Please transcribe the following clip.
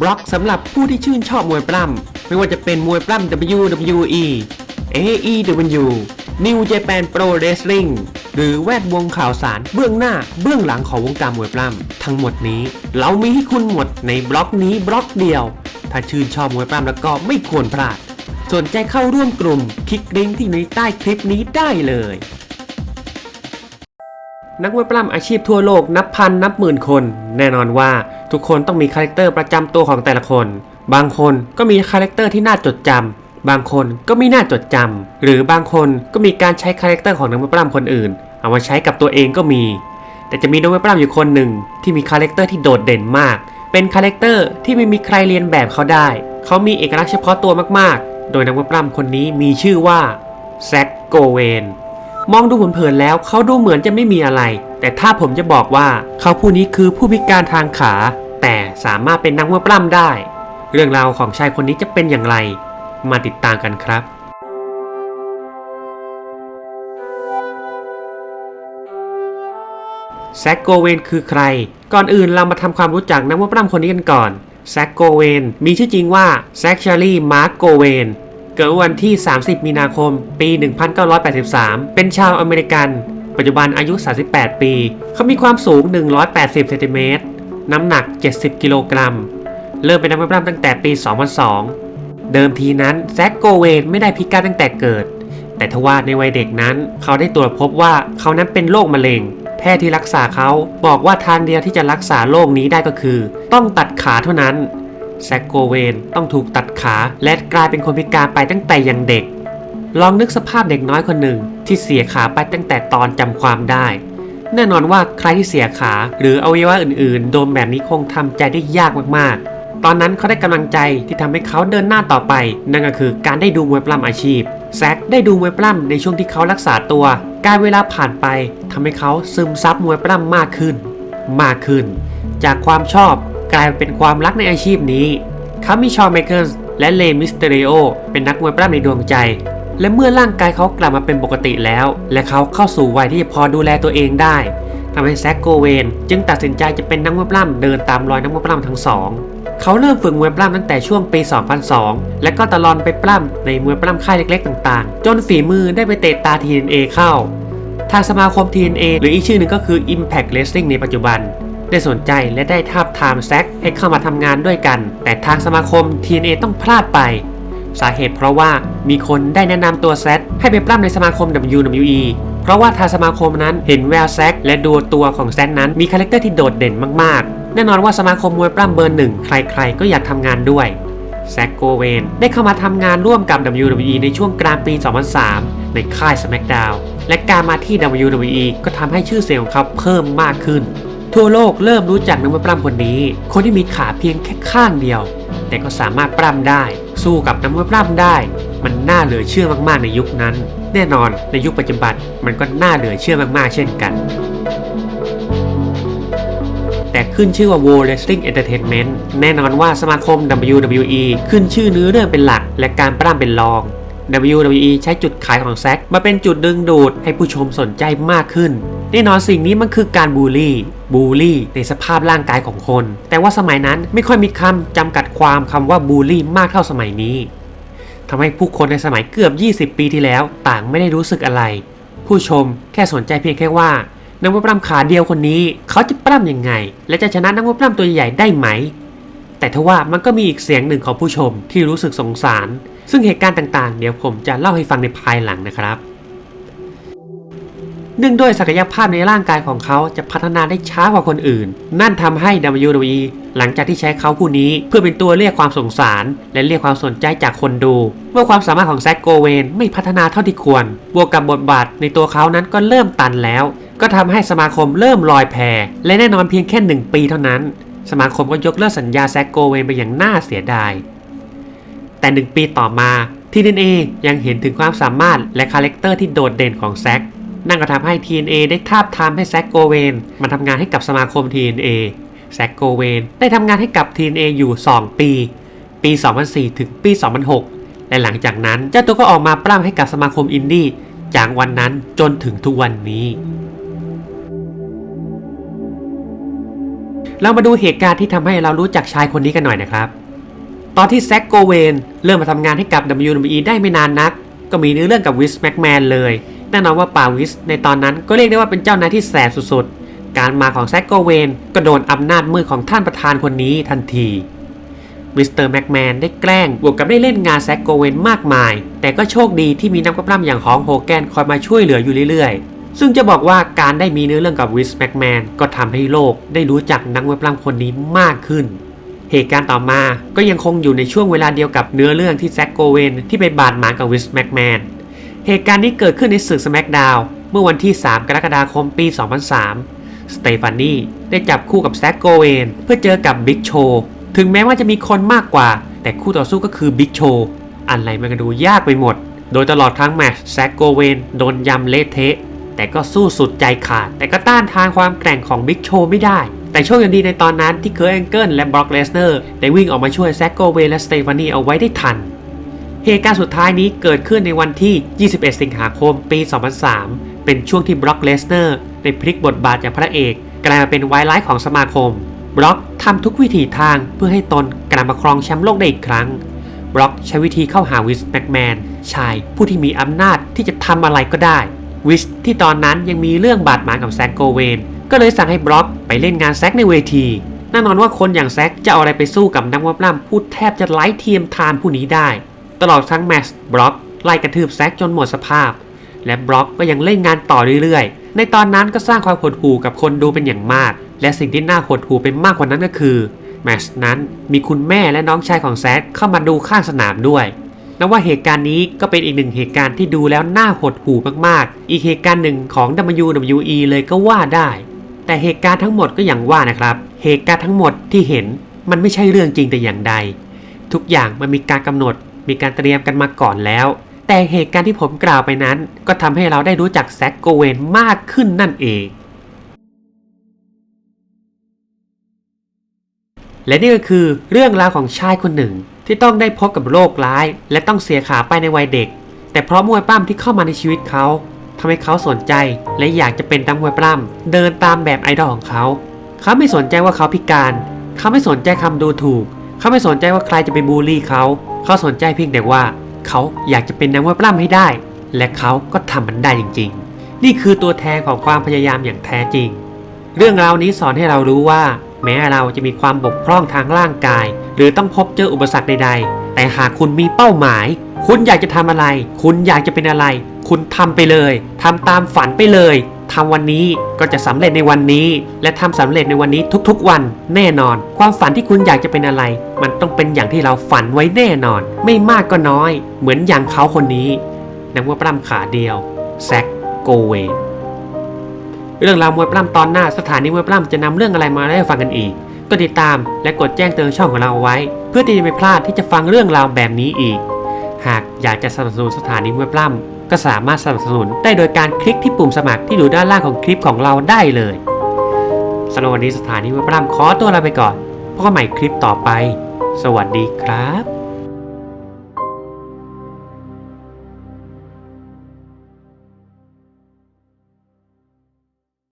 บล็อกสำหรับผู้ที่ชื่นชอบมวยปล้ำไม่ว่าจะเป็นมวยปล้ำ WWE AEW New Japan Pro Wrestling หรือแวดวงข่าวสารเบื้องหน้าเบื้องหลังของวงการมวยปล้ำทั้งหมดนี้ เรามีให้คุณหมดในบล็อกนี้บล็อกเดียว ถ้าชื่นชอบมวยปล้ำแล้วก็ไม่ควรพลาด สนใจเข้าร่วมกลุ่มคลิกลิงก์ที่ในใต้คลิปนี้ได้เลย นักมวยปล้ำอาชีพทั่วโลกนับพันนับหมื่นคน แน่นอนว่าทุกคนต้องมีคาแรคเตอร์ประจำตัวของแต่ละคน บางคนก็มีคาแรคเตอร์ที่น่าจดจำบางคนก็ไม่น่าจดจำหรือบางคนก็มีการใช้คาแรคเตอร์ของนักมวยปล้ำคนอื่น เอามาใช้กับตัวเองก็มี แต่จะมีนักมวยปล้ำอยู่คนหนึ่งที่มีคาแรคเตอร์ที่โดดเด่นมาก เป็นคาแรคเตอร์ที่ไม่มีใครเรียนแบบเขาได้ เขามีเอกลักษณ์เฉพาะตัวมากๆ โดยนักมวยปล้ำคนนี้มีชื่อว่าแซคโกเวน มองดูเผินๆแล้วเขาดูเหมือนจะไม่มีอะไร แต่ถ้าผมจะบอกว่าเขาผู้นี้คือผู้พิการทางขา แต่สามารถเป็นนักมวยปล้ำได้ เรื่องราวของชายคนนี้จะเป็นอย่างไร มาติดตามกันครับแซคโกเวนคือใคร ก่อนอื่นเรามาทำความรู้จักนักมวยปล้ำคนนี้กันก่อนแซคโกเวนมีชื่อจริงว่าแซคชารีมาร์กโกเวน เกิดวันที่ 30 มีนาคม ปี 1983 เป็นชาวอเมริกัน ปัจจุบันอายุ 38 ปี เขามีความสูง 180 เซนติเมตร น้ำหนัก 70 กิโลกรัม เริ่มเป็นนักมวยปล้ำตั้งแต่ปี 2002 เดิมทีนั้นแซคโกเวนไม่ได้พิการตั้งแต่เกิด แต่ทว่าในวัยเด็กนั้น เขาได้ตรวจพบว่าเขานั้นเป็นโรคมะเร็ง แพทย์ที่รักษาเขาบอกว่าทางเดียวที่จะรักษาโรคนี้ได้ก็คือ ต้องตัดขาเท่านั้น แซคโกเวนต้องถูกตัดขาและกลายเป็นคนพิการไปตั้งแต่ยังเด็ก ลองนึกสภาพเด็กน้อยคนหนึ่งที่เสียขาไปตั้งแต่ตอนจำความได้ แน่นอนว่าใครที่เสียขาหรืออวัยวะอื่นๆ โดนแบบนี้คงทำใจได้ยากมากๆ ตอนนั้นเขาได้กำลังใจที่ทำให้เขาเดินหน้าต่อไป นั่นก็คือการได้ดูมวยปล้ำอาชีพแซคได้ดูมวยปล้ำในช่วงที่เขารักษาตัว การเวลาผ่านไปทำให้เขาซึมซับมวยปล้ำมากขึ้น มากขึ้น จากความชอบ กลายเป็นความรักในอาชีพนี้เขามีชอนไมเคิลส์และเลมิสเตอริโอเป็นนักมวยปล้ำในดวงใจ และเมื่อร่างกายเขากลับมาเป็นปกติแล้ว และเขาเข้าสู่วัยที่พอดูแลตัวเองได้ทำให้แซคโกเวนจึงตัดสินใจจะเป็นนักมวยปล้ำเดินตามรอยนักมวยปล้ำทั้งสองเขาเริ่มฝึกมวยปล้ำตั้งแต่ช่วงปี 2002 และก็ตะลอดไปปล้ำในมวยปล้ำค่ายเล็กๆ ต่างๆ จนฝีมือได้ไปเตะตา TNA เข้า ทางสมาคม TNA หรืออีกชื่อหนึ่งก็คือ Impact Wrestling ในปัจจุบัน ได้สนใจและได้ทาบทามแซคให้เข้ามาทำงานด้วยกัน แต่ทางสมาคม TNA ต้องพลาดไป สาเหตุเพราะว่ามีคนได้แนะนำตัวแซคให้ไปปล้ำในสมาคม WWE เพราะว่าทางสมาคมนั้นเห็นแววแซคและดูตัวของแซคนั้นมีคาแรคเตอร์ที่โดดเด่นมากๆ แน่นอนว่าสมาคมมวยปล้ำเบอร์หนึ่งใครๆ ก็อยากทำงานด้วยแซคโกเวนได้เข้ามาทำงานร่วมกับ WWE ในช่วงกลางปี 2003 ในค่าย SmackDown และการมาที่ WWE ก็ทำให้ชื่อเสียงของเขาเพิ่มมากขึ้น ทั่วโลกเริ่มรู้จักนักมวยปล้ำคนนี้ คนที่มีขาเพียงแค่ข้างเดียว แต่ก็สามารถปล้ำได้ สู้กับนักมวยปล้ำได้ มันน่าเหลือเชื่อมากๆในยุคนั้น แน่นอนในยุคปัจจุบันมันก็น่าเหลือเชื่อมากๆเช่นกัน แต่ขึ้นชื่อว่า World Wrestling Entertainment แน่นอนว่าสมาคม WWE ขึ้นชื่อเนื้อเรื่องเป็นหลัก และการปล้ำเป็นรอง WWE ใช้จุดขายของแซคมาเป็นจุดดึงดูดให้ผู้ชมสนใจมากขึ้นแน่นอนสิ่งนี้มันคือการบูลลี่บูลลี่ในสภาพร่างกายของคน แต่ว่าสมัยนั้นไม่ค่อยมีคำจำกัดความคำว่าบูลลี่มากเท่าสมัยนี้ทำให้ผู้คนในสมัยเกือบ 20 ปีที่แล้ว ต่างไม่ได้รู้สึกอะไร ผู้ชมแค่สนใจเพียงแค่ว่านักมวยปล้ำขาเดียวคนนี้ เขาจะปล้ำยังไง และจะชนะนักมวยปล้ำตัวใหญ่ได้ไหม แต่ทว่ามันก็มีอีกเสียงหนึ่งของผู้ชมที่รู้สึกสงสาร ซึ่งเหตุการณ์ต่างๆ เดี๋ยวผมจะเล่าให้ฟังในภายหลังนะครับ เนื่องด้วยศักยภาพในร่างกายของเขาจะพัฒนาได้ช้ากว่าคนอื่น นั่นทำให้ WWE หลังจากที่ใช้เขาผู้นี้เพื่อเป็นตัวเรียกความสงสาร และเรียกความสนใจจากคนดู เมื่อความสามารถของแซคโกเวนไม่พัฒนาเท่าที่ควร บวกกับบทบาทในตัวเขานั้นก็เริ่มตันแล้ว ก็ทำให้สมาคมเริ่มลอยแพและแน่นอนเพียงแค่หนึ่งปีเท่านั้น สมาคมก็ยกเลิกสัญญาแซคโกเวนไปอย่างน่าเสียดาย แต่หนึ่งปีต่อมา TNA ยังเห็นถึงความสามารถและคาแรคเตอร์ที่โดดเด่นของแซคนั่นก็ทำให้ TNA ได้ทาบทามให้แซคโกเวนมาทำงานให้กับสมาคม TNA แซคโกเวนได้ทำงานให้กับ TNA อยู่ 2 ปี ปี 2004 ถึงปี 2006 และหลังจากนั้นเจ้าตัวก็ออกมาปล้ำให้กับสมาคมอินดี้จากวันนั้นจนถึงทุกวันนี้ เรามาดูเหตุการณ์ที่ทำให้เรารู้จักชายคนนี้กันหน่อยนะครับ ตอนที่แซคโกเวนเริ่มมาทำงานให้กับ WWE ได้ไม่นานนัก ก็มีเนื้อเรื่องกับวิสแม็กแมนเลยแน่นอนว่าป่าวิสในตอนนั้นก็เรียกได้ว่าเป็นเจ้านายที่แสบสุดๆ การมาของแซคโกเวนก็โดนอำนาจมืดของท่านประธานคนนี้ทันทีมิสเตอร์แม็กแมนได้แกล้งบวกกับได้เล่นงานแซคโกเวนมากมาย แต่ก็โชคดีที่มีนักปล้ำอย่างฮองโฮแกนคอยมาช่วยเหลืออยู่เรื่อยๆ ซึ่งจะบอกว่าการได้มีเนื้อเรื่องกับวิสแม็กแมนก็ทำให้โลกได้รู้จักนักมวยปล้ำคนนี้มากขึ้น เหตุการณ์ต่อมาก็ยังคงอยู่ในช่วงเวลาเดียวกับเนื้อเรื่องที่แซคโกเวนที่ไปบาดหมางกับวิสแม็กแมนเหตุการณ์นี้เกิดขึ้นในศึกส c k กดาวเมื่อวันที่ 3 กรกฎาคมปี 2003 สเตฟานีได้จับคู่กับแซคโกเวนเพื่อเจอกับบิ๊กโชถึงแม้ว่าจะมีคนมากกว่า แต่คู่ต่อสู้ก็คือบิ๊กโชอะไรมันก็ดูยากไปหมด โดยตลอดทั้งแมตช์แซคโกเวนโดนยำเละเทะแต่ก็สู้สุดใจขาด แต่ก็ต้านทานความแกร่งของบิ๊กโชไม่ได้ แต่โชคยังดีในตอนนั้นที่เคิร์แองเกิลและบล็อกเลสเนอร์ได้วิ่งออกมาช่วยแซคโกเวนและสเตฟานีเอาไว้ได้ทัน เหตุการณ์สุดท้ายนี้เกิดขึ้นในวันที่ 21 สิงหาคมปี 2003 เป็นช่วงที่บล็อกเลสเนอร์ได้พลิกบทบาทจากพระเอก กลายมาเป็นไวไลท์ของสมาคม บล็อกทำทุกวิถีทางเพื่อให้ตนกลับมาครองแชมป์โลกได้อีกครั้ง บล็อกใช้วิธีเข้าหาวิสแม็กแมนชายผู้ที่มีอำนาจที่จะทำอะไรก็ได้ วิสที่ตอนนั้นยังมีเรื่องบาดหมางกับแซกโกเวน ก็เลยสั่งให้บล็อกไปเล่นงานแซกในเวที แน่นอนว่าคนอย่างแซกจะเอาอะไรไปสู้กับนักมวยปล้ำผู้แทบจะไร้เทียมทานผู้นี้ได้ ตลอดทั้งแมชบล็อกไล่กระทืบแซกจนหมดสภาพ และบล็อกก็ยังเล่นงานต่อเรื่อยๆ ในตอนนั้นก็สร้างความหดหู่กับคนดูเป็นอย่างมาก และสิ่งที่น่าหดหู่ไปมากกว่านั้นก็คือแมชนั้นมีคุณแม่และน้องชายของแซกเข้ามาดูข้างสนามด้วยนับว่าเหตุการณ์นี้ก็เป็นอีกหนึ่งเหตุการณ์ที่ดูแล้วน่าหดหู่มากๆ อีกเหตุการณ์หนึ่งของ WWE เลยก็ว่าได้ แต่เหตุการณ์ทั้งหมดก็อย่างว่านะครับ เหตุการณ์ทั้งหมดที่เห็นมันไม่ใช่เรื่องจริงแต่อย่างใด ทุกอย่างมันมีการกำหนด มีการเตรียมกันมาก่อนแล้ว แต่เหตุการณ์ที่ผมกล่าวไปนั้น ก็ทำให้เราได้รู้จักแซกโกเวนมากขึ้นนั่นเอง และนี่ก็คือเรื่องราวของชายคนหนึ่งที่ต้องได้พบกับโรคร้าย และต้องเสียขาไปในวัยเด็ก แต่เพราะมวยปล้ำที่เข้ามาในชีวิตเขา ทำให้เขาสนใจและอยากจะเป็นนักมวยปล้ำเดินตามแบบไอดอลของเขา เขาไม่สนใจว่าเขาพิการ เขาไม่สนใจคำดูถูก เขาไม่สนใจว่าใครจะไปบูลลี่เขา เขาสนใจเพียงแต่ว่า เขาอยากจะเป็นนักมวยปล้ำให้ได้ และเขาก็ทำมันได้จริง ๆ นี่คือตัวแทนของความพยายามอย่างแท้จริง เรื่องราวนี้สอนให้เรารู้ว่า แม้เราจะมีความบกพร่องทางร่างกาย หรือต้องพบเจออุปสรรคใด ๆ แต่หากคุณมีเป้าหมาย คุณอยากจะทำอะไร คุณอยากจะเป็นอะไร คุณทำไปเลยทำตามฝันไปเลยทำวันนี้ก็จะสำเร็จในวันนี้ และทำสำเร็จในวันนี้ทุกๆวันแน่นอน ความฝันที่คุณอยากจะเป็นอะไร มันต้องเป็นอย่างที่เราฝันไว้แน่นอน ไม่มากก็น้อย เหมือนอย่างเขาคนนี้นักมวยปล้ำขาเดียวแซคโกเวเรื่องราวมวยปล้ำตอนหน้าสถานีมวยปล้ำจะนำเรื่องอะไรมาให้ฟังกันอีกก็ติดตามและกดแจ้งเตือนช่องของเราไว้ เพื่อที่จะไม่พลาดที่จะฟังเรื่องราวแบบนี้อีก หากอยากจะสนับสนุนสถานีมวยปล้ำก็สามารถสนับสนุนได้โดยการคลิกที่ปุ่มสมัครที่อยู่ด้านล่างของคลิปของเราได้เลยสำหรับวันนี้สถานีมวยปล้ำขอตัวลาไปก่อนพบกันใหม่คลิปต่อไป สวัสดีครับ